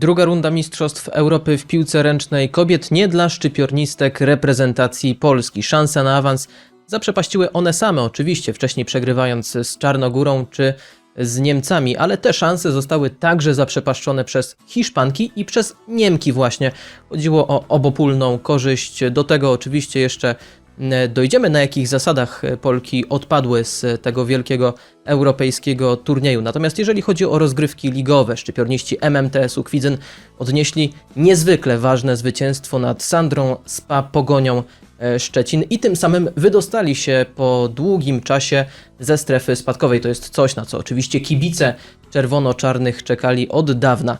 Druga runda Mistrzostw Europy w piłce ręcznej kobiet nie dla szczypiornistek reprezentacji Polski. Szanse na awans zaprzepaściły one same, oczywiście, wcześniej przegrywając z Czarnogórą czy z Niemcami, ale te szanse zostały także zaprzepaszczone przez Hiszpanki i przez Niemki właśnie. Chodziło o obopólną korzyść. Do tego oczywiście jeszcze dojdziemy, na jakich zasadach Polki odpadły z tego wielkiego europejskiego turnieju. Natomiast jeżeli chodzi o rozgrywki ligowe, szczypiorniści MMTS-u Kwidzyn odnieśli niezwykle ważne zwycięstwo nad Sandrą Spa Pogonią e, Szczecin i tym samym wydostali się po długim czasie ze strefy spadkowej. To jest coś, na co oczywiście kibice czerwono-czarnych czekali od dawna.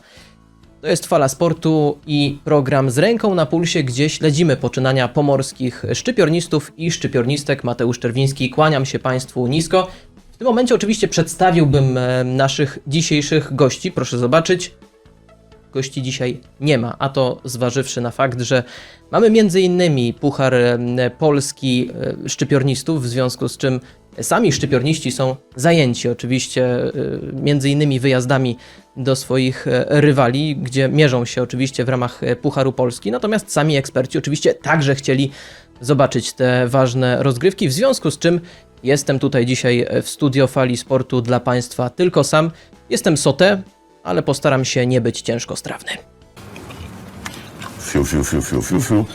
To jest Fala Sportu i program z ręką na pulsie, gdzie śledzimy poczynania pomorskich szczypiornistów i szczypiornistek. Mateusz Czerwiński, kłaniam się Państwu nisko. W tym momencie oczywiście przedstawiłbym e, naszych dzisiejszych gości. Proszę zobaczyć, gości dzisiaj nie ma, a to zważywszy na fakt, że mamy między innymi Puchar e, Polski e, Szczypiornistów, w związku z czym sami szczypiorniści są zajęci oczywiście e, między innymi wyjazdami do swoich e, rywali, gdzie mierzą się oczywiście w ramach e, Pucharu Polski, natomiast sami eksperci oczywiście także chcieli zobaczyć te ważne rozgrywki, w związku z czym jestem tutaj dzisiaj w studio Fali Sportu dla Państwa tylko sam. Jestem Sote, ale postaram się nie być ciężko strawny. Fiu, fiu, fiu, fiu, fiu, fiu.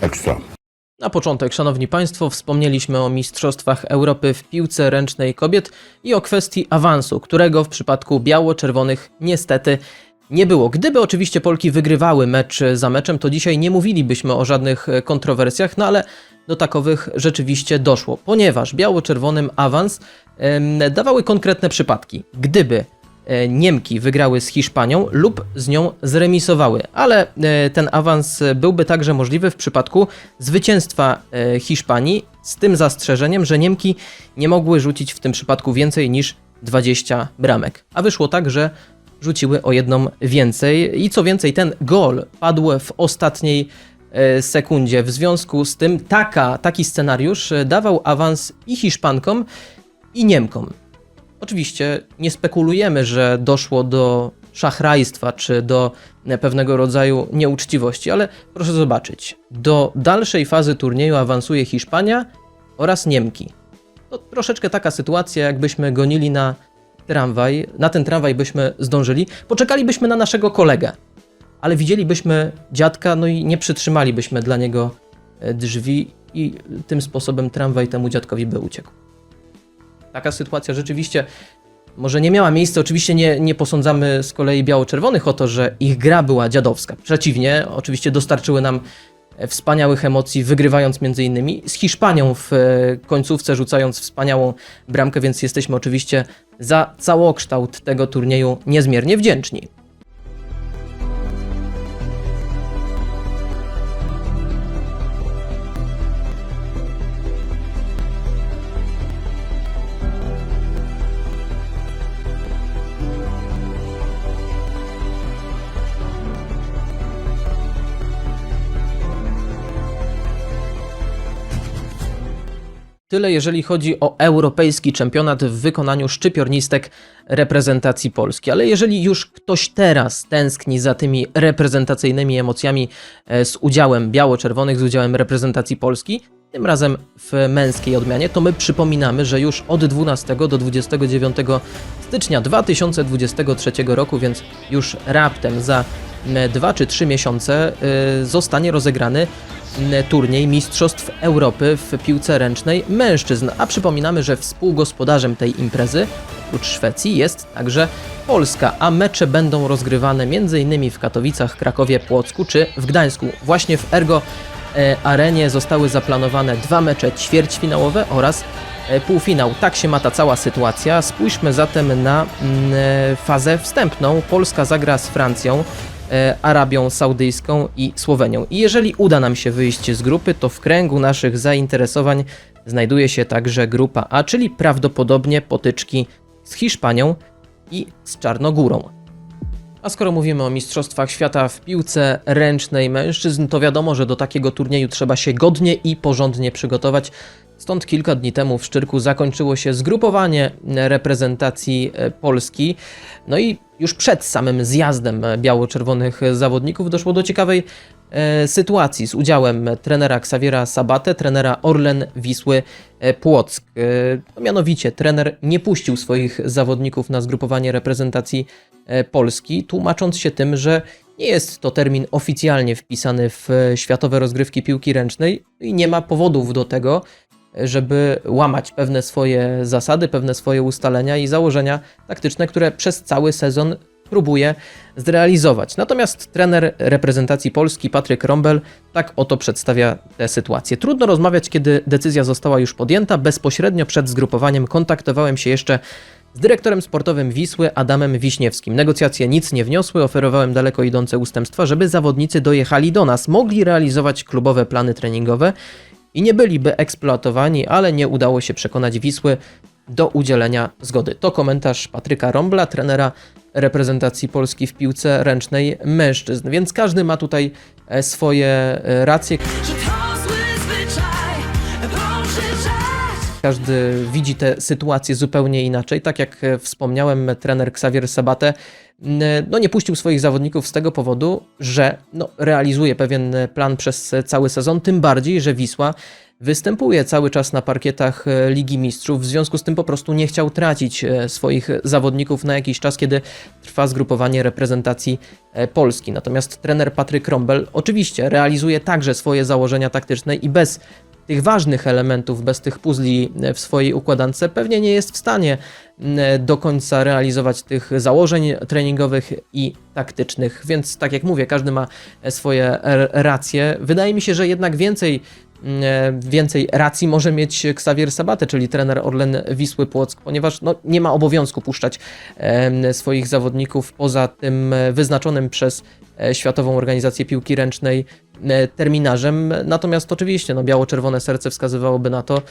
Ekstra. Na początek, Szanowni Państwo, wspomnieliśmy o Mistrzostwach Europy w piłce ręcznej kobiet i o kwestii awansu, którego w przypadku biało-czerwonych niestety nie było. Gdyby oczywiście Polki wygrywały mecz za meczem, to dzisiaj nie mówilibyśmy o żadnych kontrowersjach, no ale do takowych rzeczywiście doszło, ponieważ biało-czerwonym awans dawały konkretne przypadki. Gdyby Niemki wygrały z Hiszpanią lub z nią zremisowały, ale e, ten awans byłby także możliwy w przypadku zwycięstwa e, Hiszpanii, z tym zastrzeżeniem, że Niemki nie mogły rzucić w tym przypadku więcej niż 20 bramek. A wyszło tak, że rzuciły o jedną więcej i co więcej, ten gol padł w ostatniej e, sekundzie. W związku z tym taka, taki scenariusz e, dawał awans i Hiszpankom, i Niemkom. Oczywiście nie spekulujemy, że doszło do szachrajstwa czy do pewnego rodzaju nieuczciwości, ale proszę zobaczyć, do dalszej fazy turnieju awansuje Hiszpania oraz Niemki. To troszeczkę taka sytuacja, jakbyśmy gonili na tramwaj, na ten tramwaj byśmy zdążyli, poczekalibyśmy na naszego kolegę, ale widzielibyśmy dziadka, no i nie przytrzymalibyśmy dla niego e, drzwi i tym sposobem tramwaj temu dziadkowi by uciekł. Taka sytuacja rzeczywiście może nie miała miejsca. Oczywiście nie, nie posądzamy z kolei biało-czerwonych o to, że ich gra była dziadowska. Przeciwnie, oczywiście dostarczyły nam wspaniałych emocji, wygrywając innymi z Hiszpanią w e, końcówce, rzucając wspaniałą bramkę, więc jesteśmy oczywiście za całokształt tego turnieju niezmiernie wdzięczni. Tyle jeżeli chodzi o europejski czempionat w wykonaniu szczypiornistek reprezentacji Polski. Ale jeżeli już ktoś teraz tęskni za tymi reprezentacyjnymi emocjami e, z udziałem biało-czerwonych, z udziałem reprezentacji Polski, tym razem w męskiej odmianie, to my przypominamy, że już od 12 do 29 stycznia 2023 roku, więc już raptem za 2 czy 3 miesiące y, zostanie rozegrany m, turniej Mistrzostw Europy w piłce ręcznej mężczyzn. A przypominamy, że współgospodarzem tej imprezy oprócz Szwecji jest także Polska, a mecze będą rozgrywane m.in. w Katowicach, Krakowie, Płocku czy w Gdańsku. Właśnie w Ergo e, Arenie zostały zaplanowane dwa mecze ćwierćfinałowe oraz e, półfinał. Tak się ma ta cała sytuacja. Spójrzmy zatem na mm, e, fazę wstępną. Polska zagra z Francją, e, Arabią Saudyjską i Słowenią. I jeżeli uda nam się wyjść z grupy, to w kręgu naszych zainteresowań znajduje się także grupa A, czyli prawdopodobnie potyczki z Hiszpanią i z Czarnogórą. A skoro mówimy o Mistrzostwach Świata w piłce ręcznej mężczyzn, to wiadomo, że do takiego turnieju trzeba się godnie i porządnie przygotować. Stąd kilka dni temu w Szczyrku zakończyło się zgrupowanie reprezentacji e, Polski. No i już przed samym zjazdem biało-czerwonych zawodników doszło do ciekawej e, sytuacji z udziałem trenera Xaviera Sabatę, trenera Orlen Wisły e, Płock. E, no mianowicie trener nie puścił swoich zawodników na zgrupowanie reprezentacji Polski, tłumacząc się tym, że nie jest to termin oficjalnie wpisany w światowe rozgrywki piłki ręcznej i nie ma powodów do tego, żeby łamać pewne swoje zasady, pewne swoje ustalenia i założenia taktyczne, które przez cały sezon próbuje zrealizować. Natomiast trener reprezentacji Polski Patryk Rombel tak oto przedstawia tę sytuację. Trudno rozmawiać, kiedy decyzja została już podjęta. Bezpośrednio przed zgrupowaniem kontaktowałem się jeszcze z dyrektorem sportowym Wisły Adamem Wiśniewskim. Negocjacje nic nie wniosły, oferowałem daleko idące ustępstwa, żeby zawodnicy dojechali do nas, mogli realizować klubowe plany treningowe i nie byliby eksploatowani, ale nie udało się przekonać Wisły do udzielenia zgody. To komentarz Patryka Rombla, trenera reprezentacji Polski w piłce ręcznej mężczyzn. Więc każdy ma tutaj e, swoje e, racje, każdy widzi tę sytuację zupełnie inaczej. Tak jak e, wspomniałem, trener Xavier Sabate no, nie puścił swoich zawodników z tego powodu, że no, realizuje pewien plan przez cały sezon, tym bardziej, że Wisła występuje cały czas na parkietach e, Ligi Mistrzów, w związku z tym po prostu nie chciał tracić e, swoich zawodników na jakiś czas, kiedy trwa zgrupowanie reprezentacji e, Polski. Natomiast trener Patryk Rombel oczywiście realizuje także swoje założenia taktyczne i bez tych ważnych elementów, bez tych puzli w swojej układance, pewnie nie jest w stanie mm, do końca realizować tych założeń treningowych i taktycznych. Więc tak jak mówię, każdy ma swoje r- racje. Wydaje mi się, że jednak więcej więcej racji może mieć Xavier Sabate, czyli trener Orlen Wisły Płock, ponieważ no, nie ma obowiązku puszczać swoich zawodników poza tym e, wyznaczonym przez e, Światową Organizację Piłki Ręcznej e, terminarzem. Natomiast oczywiście no, biało-czerwone serce wskazywałoby na to,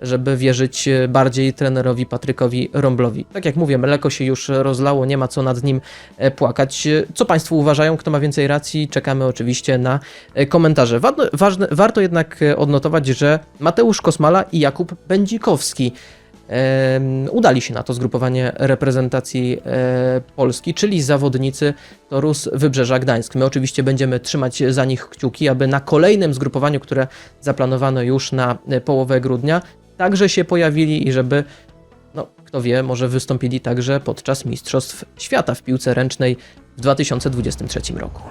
żeby wierzyć e, bardziej trenerowi Patrykowi Romblowi. Tak jak mówię, mleko się już rozlało, nie ma co nad nim e, płakać. E, Co Państwo uważają? Kto ma więcej racji? Czekamy oczywiście na komentarze. Warto, ważne, warto jednak odnotować, że Mateusz Kosmala i Jakub Będzikowski udali się na to zgrupowanie reprezentacji Polski, czyli zawodnicy Torus Wybrzeża Gdańsk. My oczywiście będziemy trzymać za nich kciuki, aby na kolejnym zgrupowaniu, które zaplanowano już na połowę grudnia, także się pojawili i żeby, no kto wie, może wystąpili także podczas Mistrzostw Świata w piłce ręcznej w 2023 roku.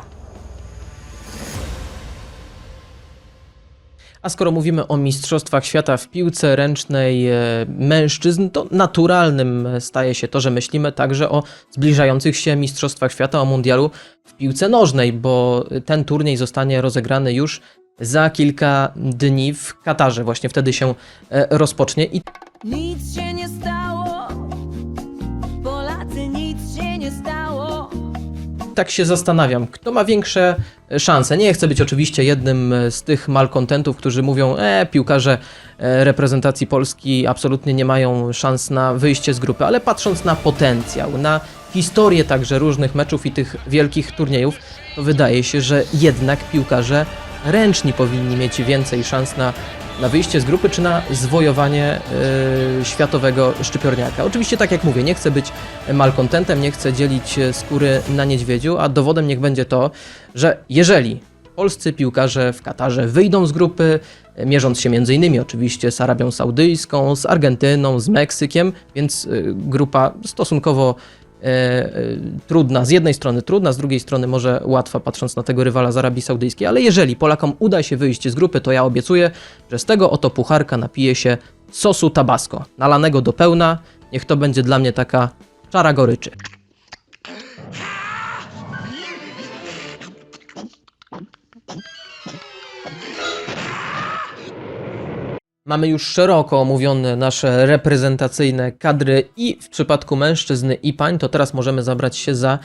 A skoro mówimy o Mistrzostwach Świata w piłce ręcznej e, mężczyzn, to naturalnym staje się to, że myślimy także o zbliżających się Mistrzostwach Świata, o Mundialu w piłce nożnej, bo ten turniej zostanie rozegrany już za kilka dni w Katarze. Właśnie wtedy się e, rozpocznie i Nic się nie stało. Polacy, nic się nie stało. tak się zastanawiam, kto ma większe szanse. Nie chcę być oczywiście jednym z tych malkontentów, którzy mówią, e, piłkarze e, reprezentacji Polski absolutnie nie mają szans na wyjście z grupy, ale patrząc na potencjał, na historię także różnych meczów i tych wielkich turniejów, to wydaje się, że jednak piłkarze ręczni powinni mieć więcej szans na, na wyjście z grupy czy na zwojowanie e, światowego szczypiorniaka. Oczywiście, tak jak mówię, nie chcę być malkontentem, nie chcę dzielić e, skóry na niedźwiedziu, a dowodem niech będzie to, że jeżeli polscy piłkarze w Katarze wyjdą z grupy, e, mierząc się innymi oczywiście z Arabią Saudyjską, z Argentyną, z Meksykiem, więc grupa stosunkowo trudna, z jednej strony trudna, z drugiej strony może łatwa, patrząc na tego rywala z Arabii Saudyjskiej, ale jeżeli Polakom uda się wyjść z grupy, to ja obiecuję, że z tego oto pucharka napije się sosu tabasco, nalanego do pełna, niech to będzie dla mnie taka czara goryczy. Mamy już szeroko omówione nasze reprezentacyjne kadry i w przypadku mężczyzn i pań, to teraz możemy zabrać się za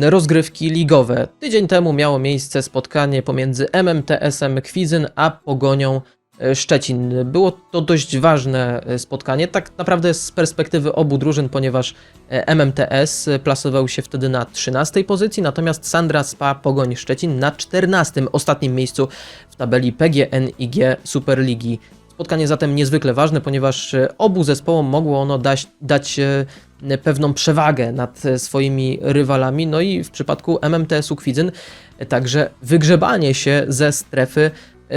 rozgrywki ligowe. Tydzień temu miało miejsce spotkanie pomiędzy MMTS-em Kwizyn a Pogonią Szczecin. Było to dość ważne e, spotkanie, tak naprawdę z perspektywy obu drużyn, ponieważ e, MMTS plasował się wtedy na 13 pozycji, natomiast Sandra Spa Pogoń Szczecin na 14 ostatnim miejscu w tabeli PGNiG Superligi. Spotkanie zatem niezwykle ważne, ponieważ e, obu zespołom mogło ono dać, dać e, pewną przewagę nad e, swoimi rywalami. No i w przypadku MMTS-u Kwidzyn e, także wygrzebanie się ze strefy e,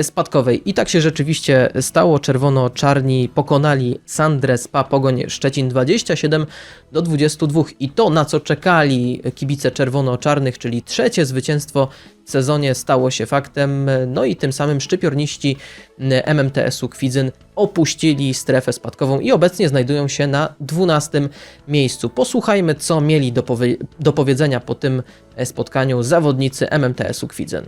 spadkowej. I tak się rzeczywiście stało. Czerwono-czarni pokonali Sandrę Spa Pogoń Szczecin 27 do 22. I to, na co czekali kibice czerwono-czarnych, czyli trzecie zwycięstwo w sezonie, stało się faktem. No i tym samym szczypiorniści MMTS-u Kwidzyn opuścili strefę spadkową i obecnie znajdują się na 12 miejscu. Posłuchajmy, co mieli do, powie- do powiedzenia po tym spotkaniu zawodnicy MMTS-u Kwidzyn.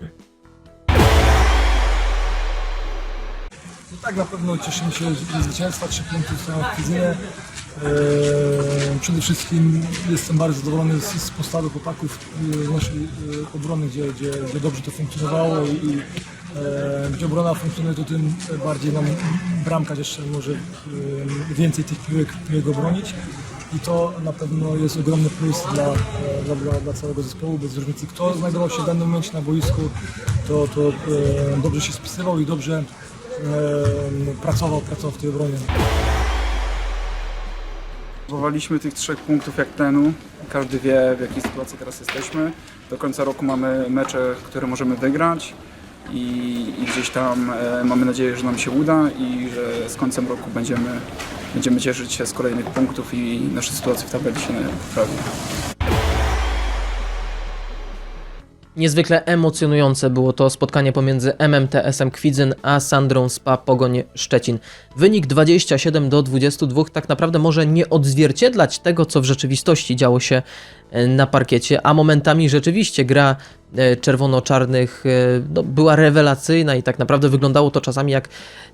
No tak, na pewno cieszymy się ze zwycięstwa, trzy punkty są w Kwizynie. Eee, przede wszystkim jestem bardzo zadowolony z, z postawy chłopaków e, z naszej e, obrony, gdzie, gdzie, gdzie dobrze to funkcjonowało i, i e, gdzie obrona funkcjonuje, to tym bardziej nam bramkarz jeszcze może e, więcej tych piłek, piłek obronić. I to na pewno jest ogromny plus dla, e, dla, dla, całego zespołu, bez różnicy kto znajdował się w danym momencie na boisku, to, to e, dobrze się spisywał i dobrze e, pracował, pracował w tej obronie. Próbowaliśmy tych trzech punktów jak tlenu. Każdy wie w jakiej sytuacji teraz jesteśmy. Do końca roku mamy mecze, które możemy wygrać i, i gdzieś tam e, mamy nadzieję, że nam się uda i że z końcem roku będziemy, będziemy cieszyć się z kolejnych punktów i nasza sytuacja w tabeli się poprawi. Niezwykle emocjonujące było to spotkanie pomiędzy MMTS-em Kwidzyn a Sandrą Spa Pogoń Szczecin. Wynik 27 do 22 tak naprawdę może nie odzwierciedlać tego, co w rzeczywistości działo się na parkiecie, a momentami rzeczywiście gra e, czerwono-czarnych e, no, była rewelacyjna i tak naprawdę wyglądało to czasami jak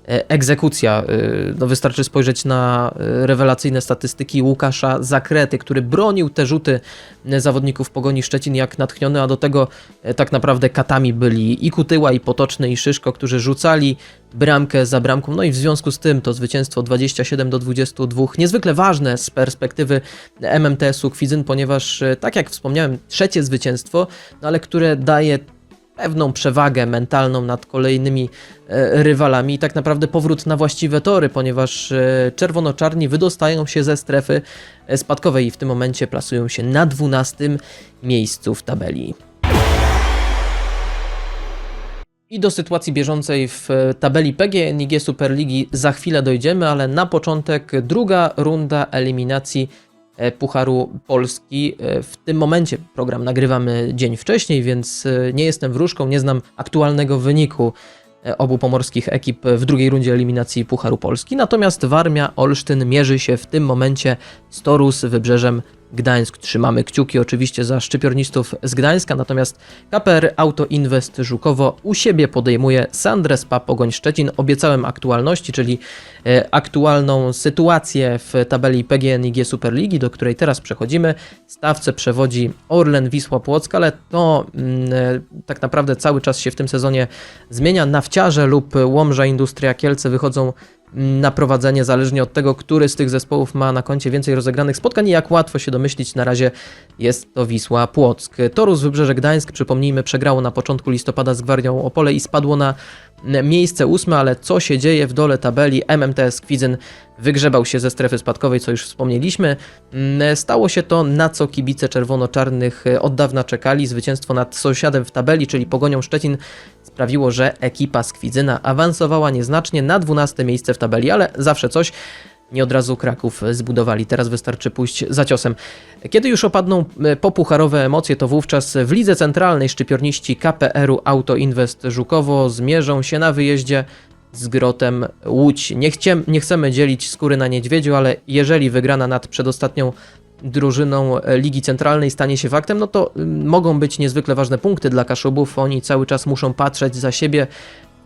e, egzekucja. E, No, wystarczy spojrzeć na e, rewelacyjne statystyki Łukasza Zakrety, który bronił te rzuty e, zawodników Pogoni Szczecin jak natchniony, a do tego e, tak naprawdę katami byli i Kutyła, i Potoczny, i Szyszko, którzy rzucali bramkę za bramką. No i w związku z tym to zwycięstwo 27 do 22 niezwykle ważne z perspektywy MMTS-u Kwidzyn, ponieważ e, tak jak wspomniałem, trzecie zwycięstwo, no ale które daje pewną przewagę mentalną nad kolejnymi e, rywalami i tak naprawdę powrót na właściwe tory, ponieważ e, czerwono-czarni wydostają się ze strefy spadkowej i w tym momencie plasują się na 12 miejscu w tabeli. I do sytuacji bieżącej w e, tabeli PGNiG Superligi za chwilę dojdziemy, ale na początek druga runda eliminacji e, Pucharu Polski. E, W tym momencie program nagrywamy dzień wcześniej, więc nie jestem wróżką, nie znam aktualnego wyniku obu pomorskich ekip w drugiej rundzie eliminacji Pucharu Polski. Natomiast Warmia Olsztyn mierzy się w tym momencie z Torus Wybrzeżem Gdańsk. Trzymamy kciuki oczywiście za szczypiornistów z Gdańska, natomiast KPR Auto Invest Żukowo u siebie podejmuje Sandrę Spa Pogoń Szczecin. Obiecałem aktualności, czyli e, aktualną sytuację w tabeli PGNiG Superligi, do której teraz przechodzimy. Stawce przewodzi Orlen Wisła Płock, ale to mm, e, tak naprawdę cały czas się w tym sezonie zmienia. Nawciarze lub Łomża Industria Kielce wychodzą na prowadzenie, zależnie od tego, który z tych zespołów ma na koncie więcej rozegranych spotkań i jak łatwo się domyślić, na razie jest to Wisła Płock. Torus Wybrzeże Gdańsk, przypomnijmy, przegrało na początku listopada z Gwardią Opole i spadło na miejsce ósme, ale co się dzieje w dole tabeli? MMTS Kwidzyn wygrzebał się ze strefy spadkowej, co już wspomnieliśmy. Mm, Stało się to, na co kibice czerwono-czarnych e, od dawna czekali. Zwycięstwo nad sąsiadem w tabeli, czyli Pogonią Szczecin, sprawiło, że ekipa z Kwidzyna awansowała nieznacznie na 12 miejsce w tabeli, ale zawsze coś. Nie od razu Kraków zbudowali, teraz wystarczy pójść za ciosem. Kiedy już opadną e, popucharowe emocje, to wówczas w lidze centralnej szczypiorniści KPR-u Auto Invest Żukowo zmierzą się na wyjeździe z Grotem Łódź. Nie, chcie, nie chcemy dzielić skóry na niedźwiedziu, ale jeżeli wygrana nad przedostatnią drużyną Ligi Centralnej stanie się faktem, no to mogą być niezwykle ważne punkty dla Kaszubów. Oni cały czas muszą patrzeć za siebie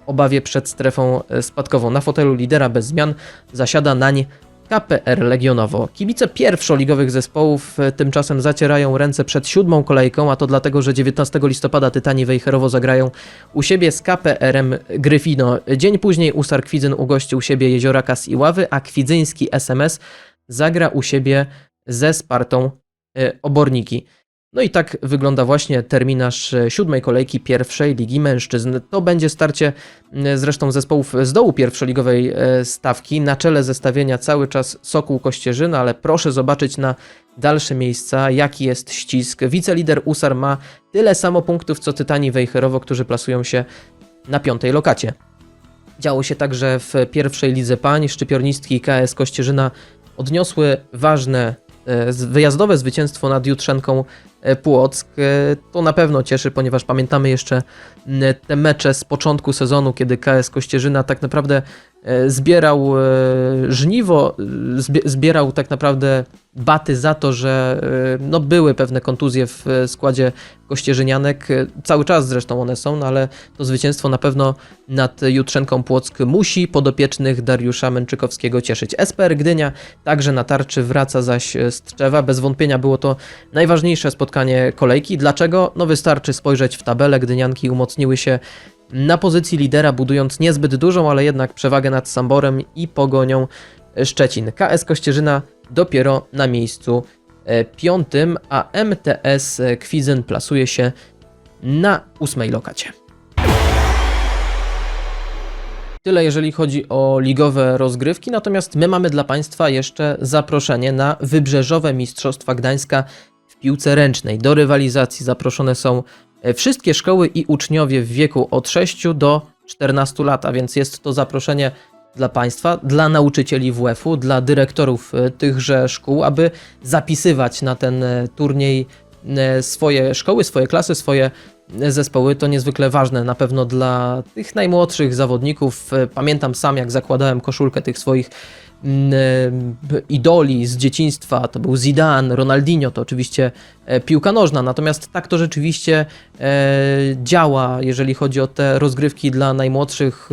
obawie przed strefą e, spadkową. Na fotelu lidera bez zmian zasiada nań KPR Legionowo. Kibice pierwszoligowych zespołów e, tymczasem zacierają ręce przed siódmą kolejką, a to dlatego, że 19 listopada Tytani Wejherowo zagrają u siebie z KPR-em Gryfino. Dzień później Usar Kwidzyn ugości u siebie Jeziora Kas i Ławy, a kwidzyński SMS zagra u siebie ze Spartą e, Oborniki. No i tak wygląda właśnie terminarz e, siódmej kolejki pierwszej Ligi Mężczyzn. To będzie starcie zresztą zespołów z dołu pierwszoligowej e, stawki. Na czele zestawienia cały czas Sokół Kościerzyna, ale proszę zobaczyć na dalsze miejsca, jaki jest ścisk. Wicelider Usar ma tyle samo punktów co Tytani Wejherowo, którzy plasują się na piątej lokacie. Działo się także w pierwszej lidze pań. Szczypiornistki KS Kościerzyna odniosły ważne wyjazdowe zwycięstwo nad Jutrzenką e, Płock. E, To na pewno cieszy, ponieważ pamiętamy jeszcze te mecze z początku sezonu, kiedy KS Kościerzyna tak naprawdę e, zbierał e, żniwo, e, zbie- zbierał tak naprawdę baty za to, że e, no, były pewne kontuzje w e, składzie kościerzynianek. E, Cały czas zresztą one są, no, ale to zwycięstwo na pewno nad Jutrzenką Płock musi podopiecznych Dariusza Męczykowskiego cieszyć. SPR Gdynia także na tarczy wraca zaś z Tczewa. Bez wątpienia było to najważniejsze spotkanie kolejki. Dlaczego? No wystarczy spojrzeć w tabelę. Gdynianki umocniły się na pozycji lidera, budując niezbyt dużą, ale jednak przewagę nad Samborem i Pogonią Szczecin. KS Kościerzyna dopiero na miejscu e, piątym, a MTS Kwizyn plasuje się na ósmej lokacie. Tyle jeżeli chodzi o ligowe rozgrywki, natomiast my mamy dla Państwa jeszcze zaproszenie na Wybrzeżowe Mistrzostwa Gdańska w piłce ręcznej. Do rywalizacji zaproszone są e, wszystkie szkoły i uczniowie w wieku od 6 do 14 lat, a więc jest to zaproszenie dla Państwa, dla nauczycieli WF-u, dla dyrektorów e, tychże szkół, aby zapisywać na ten e, turniej e, swoje szkoły, swoje klasy, swoje e, zespoły. To niezwykle ważne na pewno dla tych najmłodszych zawodników. E, Pamiętam sam, jak zakładałem koszulkę tych swoich mm, e, idoli z dzieciństwa, to był Zidane, Ronaldinho, to oczywiście e, piłka nożna, natomiast tak to rzeczywiście działa, jeżeli chodzi o te rozgrywki dla najmłodszych,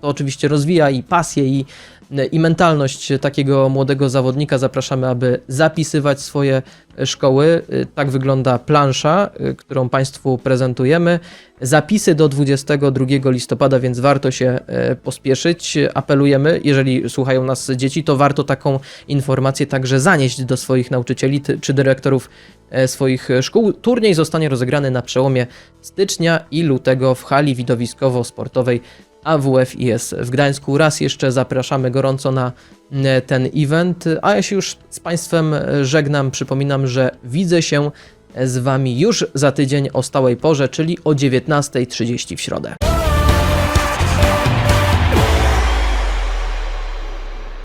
to oczywiście rozwija i pasję i, i mentalność takiego młodego zawodnika. Zapraszamy, aby zapisywać swoje szkoły. E, Tak wygląda plansza, e, którą Państwu prezentujemy. Zapisy do 22 listopada, więc warto się e, pospieszyć. Apelujemy, jeżeli słuchają nas dzieci, to warto taką informację także zanieść do swoich nauczycieli czy dyrektorów e, swoich szkół. Turniej zostanie rozegrany na przełomie stycznia i lutego w hali widowiskowo-sportowej AWF IS w Gdańsku. Raz jeszcze zapraszamy gorąco na m, ten event, a ja się już z Państwem e, żegnam. Przypominam, że widzę się z Wami już za tydzień o stałej porze, czyli o 19.30 w środę.